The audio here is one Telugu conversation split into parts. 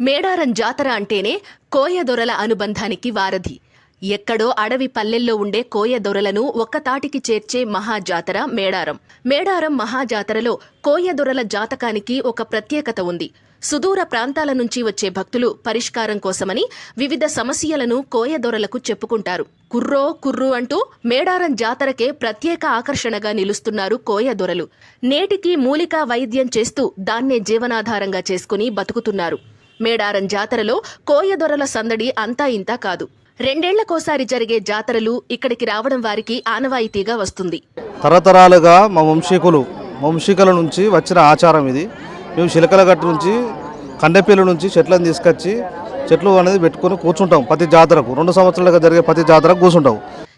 మేడారం జాతర అంటేనే కోయదొరల అనుబంధానికి వారధి. ఎక్కడో అడవి పల్లెల్లో ఉండే కోయదొరలను ఒక్కతాటికి చేర్చే మహాజాతర మేడారం. మేడారం మహాజాతరలో కోయదొరల జాతకానికి ఒక ప్రత్యేకత ఉంది. సుదూర ప్రాంతాల నుంచి వచ్చే భక్తులు పరిష్కారం కోసమని వివిధ సమస్యలను కోయదొరలకు చెప్పుకుంటారు. కుర్రో కుర్రు అంటూ మేడారం జాతరకే ప్రత్యేక ఆకర్షణగా నిలుస్తున్నారు కోయదొరలు నేటికి మూలికా వైద్యం చేస్తూ దాన్నే జీవనాధారంగా చేసుకుని బతుకుతున్నారు. మేడారం జాతరలో కోయదొరల సందడి అంతా ఇంతా కాదు. రెండేళ్ళకోసారి జరిగే జాతరలు ఇక్కడికి రావడం వారికి ఆనవాయితీగా వస్తుంది. తరతరాలుగా మా వంశీకులు వంశీకుల నుంచి వచ్చిన ఆచారం ఇది. మేము శిలకలగట్టు నుంచి కండపల్లి నుంచి చెట్లను తీసుకొచ్చి చెట్లు అనేది పెట్టుకొని కూర్చుంటాం ప్రతి జాతరకు. రెండు సంవత్సరాలుగా జరిగే ప్రతి జాతరకు కూర్చుంటాం.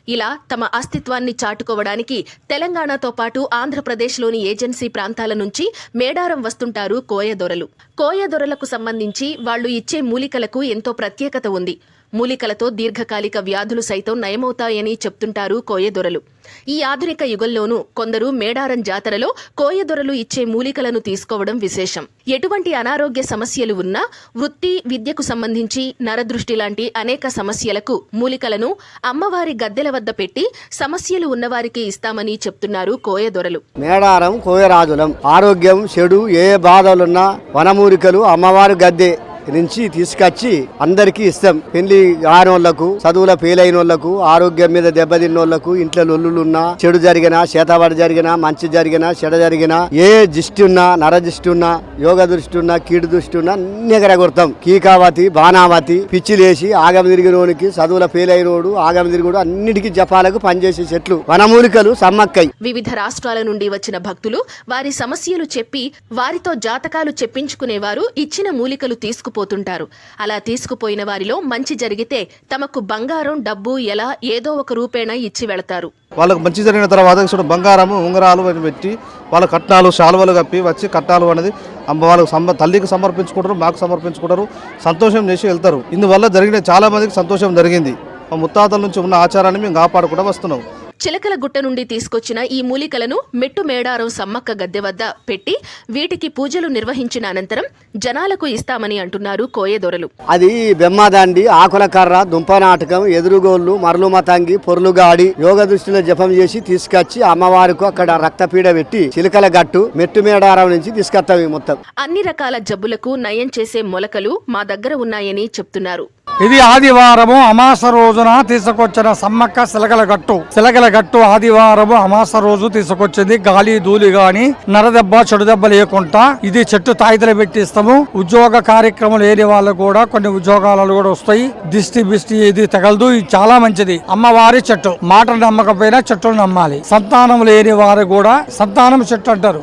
ఇలా తమ అస్తిత్వాన్ని చాటుకోవడానికి తెలంగాణతో పాటు ఆంధ్రప్రదేశ్లోని ఏజెన్సీ ప్రాంతాల నుంచి మేడారం వస్తుంటారు కోయదొరలు. కోయదొరలకు సంబంధించి వాళ్ళు ఇచ్చే మూలికలకు ఎంతో ప్రత్యేకత ఉంది. మూలికలతో దీర్ఘకాలిక వ్యాధులు సైతం నయమవుతాయని చెప్తుంటారు కోయదొరలు. ఈ ఆధునిక యుగంలోనూ కొందరు మేడారం జాతరలో కోయదొరలు ఇచ్చే మూలికలను తీసుకోవడం విశేషం. ఎటువంటి అనారోగ్య సమస్యలు ఉన్నా వృత్తి విద్యకు సంబంధించి నరదృష్టి లాంటి అనేక సమస్యలకు మూలికలను అమ్మవారి గద్దెల వద్ద పెట్టి సమస్యలు ఉన్నవారికి ఇస్తామని చెప్తున్నారు కోయదొరలు. మేడారం కోయరాజులం. ఆరోగ్యం చెడు ఏ బాధలున్నా వనమూలికలు అమ్మవారి గద్దె. నుంచి తీసుకొచ్చి అందరికీ ఇస్తాం. పెళ్ళి కానోళ్ళకు చదువుల ఫెయిల్ వాళ్ళకు ఆరోగ్యం మీద దెబ్బతిన్నోళ్ళకు ఇంట్లో లొల్లులున్నా చెడు జరిగినా చేతబడి జరిగినా మంచి జరిగినా చెడ జరిగినా ఏ దిష్టి ఉన్నా నర దిష్టి ఉన్నా యోగ దృష్టి ఉన్నా కీడు దృష్టి ఉన్నా అన్ని ఎగరగొడతాం. కీకావతి బాణావతి పిచ్చిలేసి ఆగమ తిరిగినోనికి చదువుల ఫెయిల్ అయినోడు ఆగమ తిరిగినోడు అన్నిటికీ జపాలకు పనిచేసే చెట్లు. వనమూలికలు సమ్మక్కై. వివిధ రాష్ట్రాల నుండి వచ్చిన భక్తులు వారి సమస్యలు చెప్పి వారితో జాతకాలు చెప్పించుకునేవారు ఇచ్చిన మూలికలు తీసుకుపోతుంటారు అలా తీసుకుపోయిన వారిలో మంచి జరిగితే తమకు బంగారం డబ్బు ఎలా ఏదో ఒక రూపేణా ఇచ్చి వెళతారు. వాళ్ళకు మంచి జరిగిన తర్వాత బంగారము ఉంగరాలు అని పెట్టి వాళ్ళ కట్నాలు శాలువలు కప్పి వచ్చి కట్నాలు అనేది అమ్మ వాళ్ళకి సమ తల్లికి సమర్పించుకుంటారు మాకు సమర్పించుకుంటారు సంతోషం చేసి వెళ్తారు. ఇందువల్ల జరిగిన చాలా మందికి సంతోషం జరిగింది. మా ముత్తాతల నుంచి ఉన్న ఆచారాన్ని మేము కాపాడుకుంటూ వస్తున్నాం. చిలకల గుట్ట నుండి తీసుకొచ్చిన ఈ మూలికలను మెట్టు మేడారం సమ్మక్క గద్దె వద్ద పెట్టి వీటికి పూజలు నిర్వహించిన అనంతరం జనాలకు ఇస్తామని అంటున్నారు కోయదొరలు. అది బెమ్మదండి ఆకుల కర్ర దుంప నాటకం ఎదురుగోళ్ళు మరలు మతంగి పొర్లుగాడి యోగ దృష్టిలో జపం చేసి తీసుకొచ్చి అమ్మవారికి అక్కడ రక్తపీడ పెట్టి చిలకల గట్టు మెట్టు మేడారం నుంచి తీసుకొస్తాం మొత్తం. అన్ని రకాల జబ్బులకు నయం చేసే మొలకలు మా దగ్గర ఉన్నాయని చెప్తున్నారు. ఇది ఆదివారము అమాస రోజున తీసుకొచ్చిన సమ్మక్క సిలగల గట్టు సిలగల గట్టు ఆదివారము అమాస రోజు తీసుకొచ్చింది. గాలి ధూళి గాని నరదెబ్బ చెడు దెబ్బ లేకుండా ఇది చెట్టు తాయిదలు పెట్టిస్తాము ఉద్యోగ కార్యక్రమం లేని వాళ్ళు కూడా కొన్ని ఉద్యోగాలు కూడా వస్తాయి. దిష్టి బిష్టి ఇది తగలదు. ఇది చాలా మంచిది. అమ్మవారి చెట్టు. మాట నమ్మకపోయినా చెట్టును నమ్మాలి. సంతానం లేని వారు కూడా సంతానం చెట్టు అంటారు.